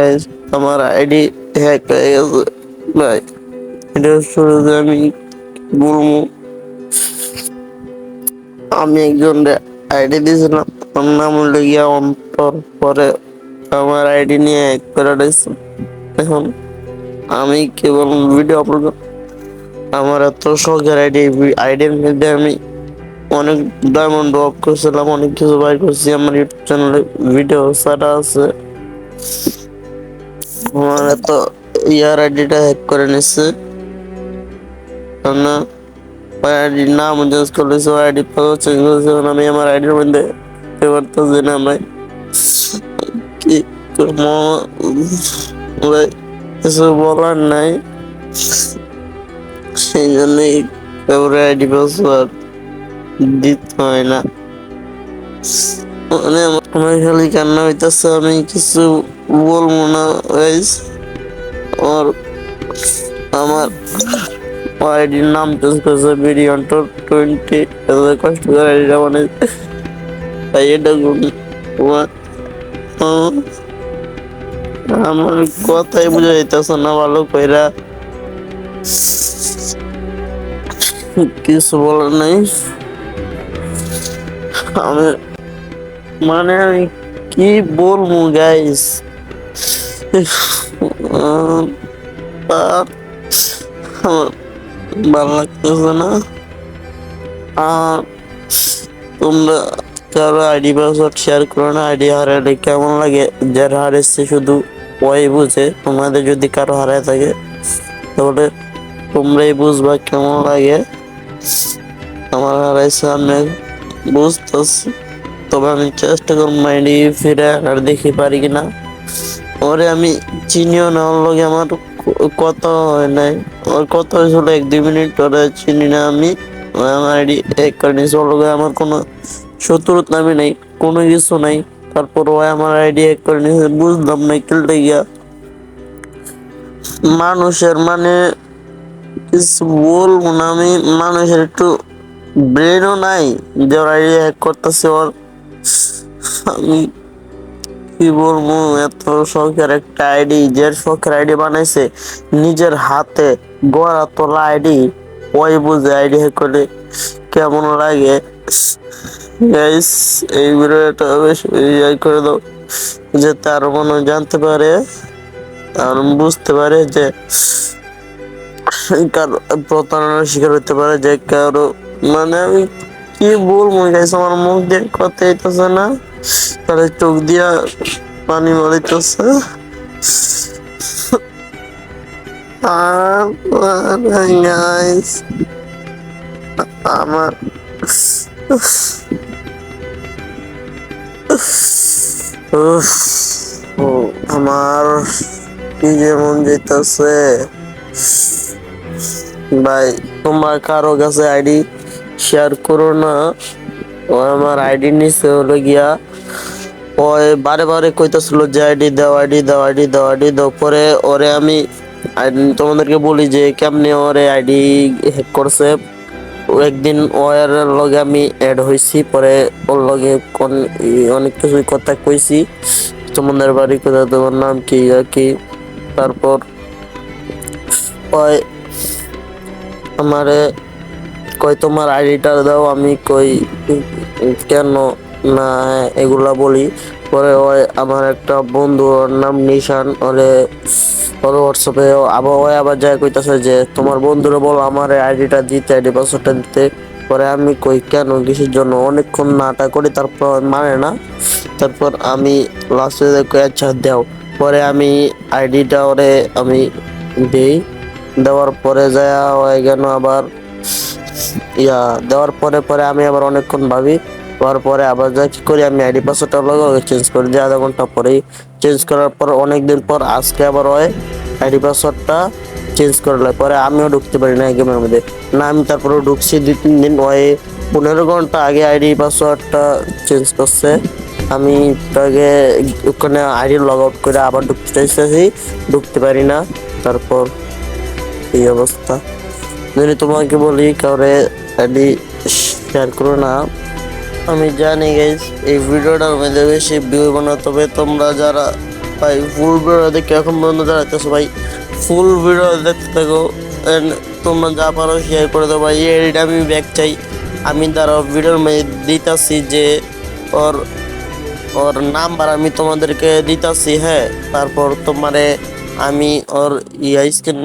Guys, আমার ID hack হয়ে গেছে। ভাই এটা শুরুতে আমি বলব আমি একজন আইডি দিয়েছিলাম। ওর নাম হলো গিয়া অন্তর পরে আমার আইডি নিয়ে হ্যাক করে এখন আমি কেবল ভিডিও আপলোড আমার এত শখের আইডি আইডির মধ্যে আমি অনেক ডায়মন্ড ড্রপ করছিলাম অনেক কিছু বাইর করছি। আমার ইউটিউব চ্যানেলে ভিডিও ছাড়া আছে। আমার এত ইয়ার আইডিটা হ্যাক করে নিচ্ছে না আইডির নাম চেঞ্জ করেছে আইডি চেঞ্জ করেছে আমি আমার আইডির মধ্যে পারতেছি না ভাই কি কিছু বলার নাই। সেই জন্যই কাউরে আইডি পাসওয়ার্ড দিতে হয় না। মানে আমার খালি কান্না হইতেছে, আমি কিছু বলব না গাইস আমার আমার আইডির নাম চেঞ্জ করেছে বিরিয়ান টোয়েন্টি এত কষ্ট করে আইডিটা মানে তাই এটা কোন- তোমার আহ, আমার কথাই বুঝা যাইতেছে না ভালো কইরা কিছু বলার নাই আমি মানে আমি কি বলব গাইস আমার ভালো লাগতেছে না আর তোমরা কারও আইডি পাসওয়ার্ড শেয়ার করো না আইডি হারালে কেমন লাগে যার হারেছে শুধু ওই বুঝে তোমাদের যদি কারও হারায় থাকে, তাহলে তোমরাই বুঝবা কেমন লাগে। আমার হারাইছে আমি বুঝতেছি তবে আমি চেষ্টা করব আইডি ফিরে আর দেখি পারি কিনা। ওরে আমি চিনিও না, ওর লগে আমার কথা হয় নাই। ওর কথা হয়েছিল এক, দুই মিনিট ওরে চিনি না আমি। আমার এক করে নিয়েছে, ওর লগে আমার কোনো শত্রুতা আমি নাই, কোনো কিছু নাই। তারপর ও আমার আইডি এক করে নিয়েছে, বুঝলাম না খেলতে গিয়া মানুষের মানে কিছু বলব না আমি, মানুষের একটু ব্রেনও নাই যে ওর আইডি হ্যাক করতেছে ওর। আমি কি বলব? এত শখের একটা আইডি, যে শখের আইডি বানাইছে, নিজের হাতে গড়া তোলা আইডি, ওই বুঝে আইডি করে কেমন লাগে? গাইস এই ভিডিওটা বেশ ইয়ে করে দাও যে তার মনে জানতে পারে আর বুঝতে পারে যে কারও প্রতারণার শিকার হতে পারে, যে কারও মানে আমি কি বলব গাইস আমার মুখ দিয়ে কথা হইতেছে না। তাহলে চোখ দিয়া পানি মারিতেছে। আমার আমার কি যেমন যেতেছে। ভাই, তোমার কারও কাছে আইডি শেয়ার করো না। ও আমার আইডি নিচে হলো গিয়া ওই বারে বারে কইতাছিল যে আইডি দাও আইডি দাও আইডি দাও আইডি দাও। পরে ওরে আমি তোমাদেরকে বলি যে কেমনে ওরে আইডি হ্যাক করছে। একদিন ওর লগে আমি অ্যাড হইছি, পরে ওর লগে অনেক কিছু কথা কইছি। তোমাদের বাড়ি কোথায়, তোমার নাম কি আর কি? তারপর ওই আমারে কই তোমার আইডিটা দাও, আমি কই, কেন এগুলা বলি। পরে ওই আমার একটা বন্ধু ওর নাম নিশান, ওরে ওর হোয়াটসঅ্যাপে আবার ওই আবার যায় কইতাছে যে, তোমার বন্ধুরে বল, আমার আইডিটা দিতে, আইডি পাসওয়ার্ডটা দিতে। পরে আমি কই, কেন কিসের জন্য? অনেকক্ষণ নাটা করি, তারপর মানে না, তারপর আমি লাস্টে দেখো আচ্ছা দাও। পরে আমি আইডিটা ওরে আমি দেই। দেওয়ার পরে যায় হয়ে গেল আবার, ইয়া, দেওয়ার পরে পরে আমি আবার অনেকক্ষণ ভাবি হওয়ার পরে আবার যা কি করি, আমি আইডি পাসওয়ার্ডটা লগে চেঞ্জ করে দিই আধা ঘণ্টা পরেই চেঞ্জ করার পর অনেক দিন পর আজকে আবার হয় আইডি পাসওয়ার্ডটা চেঞ্জ করলে পরে আমিও ঢুকতে পারি না গেমের মধ্যে। না, আমি তারপরে ঢুকছি, দুই, তিন দিন ওয়ে পনেরো ঘণ্টা আগে আইডি পাসওয়ার্ডটা চেঞ্জ করছে। আমি তাকে ওখানে আইডি লগ আউট করে আবার ঢুকতে চাইতেছি, ঢুকতে পারি না। তারপর এই অবস্থা। যদি তোমাকে বলি, কাউরে আইডি শেয়ার করো না। আমি জানি গাইস এই ভিডিওটার মধ্যে বেশি ভিউ বানা তবে তোমরা যারা, ভাই ফুল ভিডিও দেখে এখন পর্যন্ত দাঁড়াইতেছো ভাই ফুল ভিডিও দেখতে থাকো। And তোমরা যা পারো শেয়ার করে দেবো ভাই। এডিট আমি ব্যাগ চাই। আমি তারা ভিডিওর মধ্যে দিতেছি যে, ওর ওর নাম্বার আমি তোমাদেরকে দিতেছি হ্যাঁ। তারপর তোমারে আমি ওর ইয়া স্ক্রিন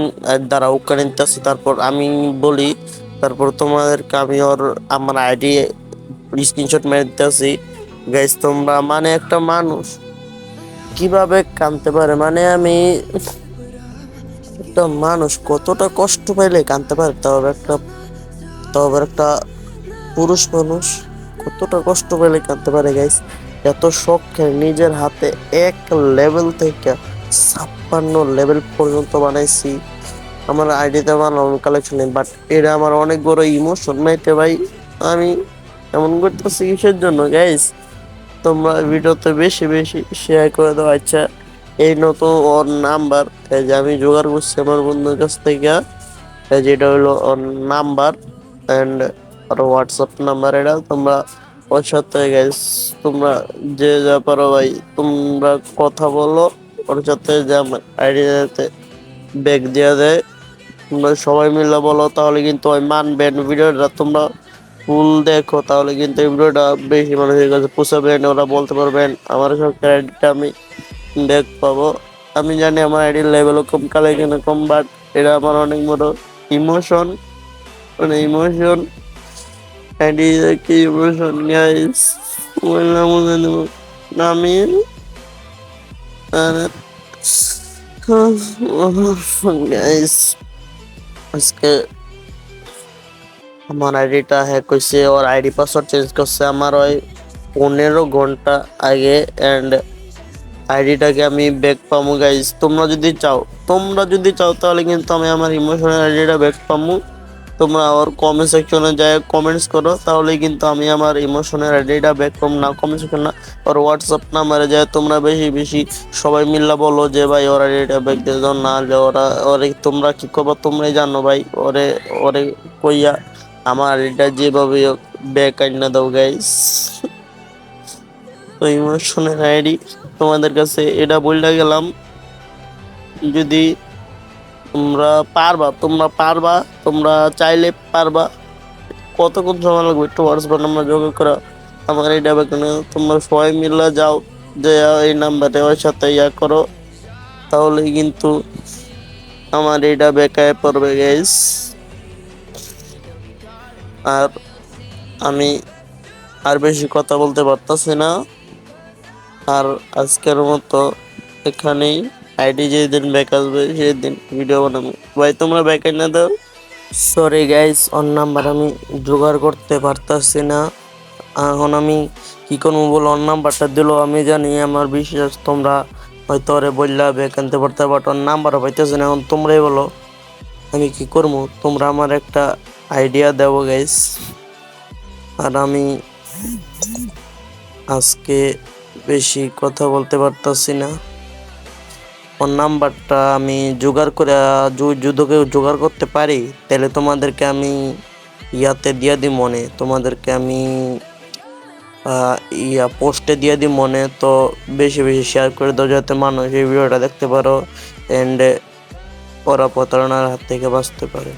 দ্বারা ওখানে নিতেছি। তারপর আমি বলি, তারপর তোমাদেরকে আমি ওর, আমার আইডি স্ক্রিনশট মেরে দিতেছি। গাইস তোমরা মানে একটা মানুষ। কীভাবে কানতে পারে? মানে আমি একটা মানুষ, কতটা কষ্ট পাইলে কানতে পারে? তাও একটা তাও একটা পুরুষ মানুষ, কতটা কষ্ট পেলে কাঁদতে পারে গাইস এত শখের নিজের হাতে এক লেভেল থেকে ছাপ্পান্ন লেভেল পর্যন্ত বানাইছি। আমার আইডিতে বানালাম নেই বাট এটা আমার অনেক বড় ইমোশন মাইতে ভাই। আমি এমন করতেছি কিসের জন্য গাইস তোমরা ভিডিওতে বেশি বেশি শেয়ার করে দাও। আচ্ছা এই নতুন ওর নাম্বার এই যে আমি জোগাড় করছি আমার বন্ধুর কাছ থেকে, এই যে এটা হলো ওর নাম্বার অ্যান্ড আর হোয়াটসঅ্যাপ নাম্বার এটা তোমরা ওর সাথে গাইস তোমরা যে যা পারো ভাই, তোমরা কথা বলো। ওর সাথে যে আমার আইডিয়াতে ব্যাগ দেওয়া দেয়। তোমরা সবাই মিলে বলো, তাহলে কিন্তু ওই মানবেন ভিডিওটা তোমরা ফুল দেখো, তাহলে কিন্তু এই বেশি মানুষের কাছে পৌঁছাবেন ওরা বলতে পারবেন আমার সরকার আইডিটা আমি ব্যাগ পাবো। আমি জানি আমার আইডির লেভেলও কম কালে কালেকশন কম বাট এটা আমার অনেক বড় ইমোশন মানে ইমোশন আইডি কি ইমোশন গাইস বললাম আমি আজকে আমার আইডিটা হ্যাক হয়েছে ওর আইডি পাসওয়ার্ড চেঞ্জ করছে আমার ওই পনেরো ঘণ্টা আগে অ্যান্ড আইডিটাকে আমি ব্যাক পাবো গাইজ তোমরা যদি চাও, তোমরা যদি চাও তাহলে কিন্তু আমি আমার ইমোশনাল আইডিটা ব্যাক পাবো তোমরা আমার কমেন্ট সেকশনে যায় কমেন্টস করো, তাহলে কিন্তু আমি আমার ইমোশনাল আইডিটা ব্যাক পাবো না কমেন্ট সেকশন না, ওর হোয়াটসঅ্যাপ নাম্বারে যায় তোমরা বেশি বেশি সবাই মিল্লা বলো যে, ভাই, ওর আইডিটা ব্যাক দিয়ে দাও, না ওরা, ওরে তোমরা কী করব তোমরাই জানো ভাই, ওরে ওরে কইয়া আমার এটা যেভাবে হোক ব্যাক না দাও গাইস তো ইমোশনের আইডি, তোমাদের কাছে এটা বলতে গেলাম। যদি তোমরা পারবা তোমরা পারবা, তোমরা চাইলে পারবা। কতক্ষণ সময় লাগবে একটু হোয়াটসঅ্যাপ নাম্বার যোগাযোগ করা? আমার এই ডাবে কেন? তোমরা সবাই মিলে যাও যে এই নাম্বারে ওর সাথে ইয়া করো। তাহলে কিন্তু আমার এটা বেকায় পড়বে গাইস আর আমি আর বেশি কথা বলতে পারতাছি না। আর আজকের মতো এখানেই। আইডি যেদিন ব্যাক আসবে, সেদিন ভিডিও বানাবো। ভাই, তোমরা ব্যাক না দাও। সরি গাইস ওর নাম্বার আমি জোগাড় করতে পারতাছি না। এখন আমি কি করব বলো? ওর নাম্বারটা দিলো, আমি জানি, আমার বিশ্বাস, তোমরা হয়তো ওরে বললা ব্যাক আনতে পারতে বাট ওর নাম্বারও পাইতেছি না। এখন তোমরাই বলো, আমি কি করব? তোমরা আমার একটা আইডিয়া দেবো গাইস আর আমি আজকে বেশি কথা বলতে পারতাছি না। ওর নাম্বারটা আমি জোগাড় করে যুদ্ধকে জোগাড় করতে পারি, তাহলে তোমাদেরকে আমি ইয়াতে দিয়ে দিই মনে। তোমাদেরকে আমি ইয়া পোস্টে দিয়ে দিই মনে। তো বেশি বেশি শেয়ার করে দাও যাতে মানুষ এই ভিডিওটা দেখতে পারো। অ্যান্ড ওরা প্রতারণার হাত থেকে বাঁচতে পারে।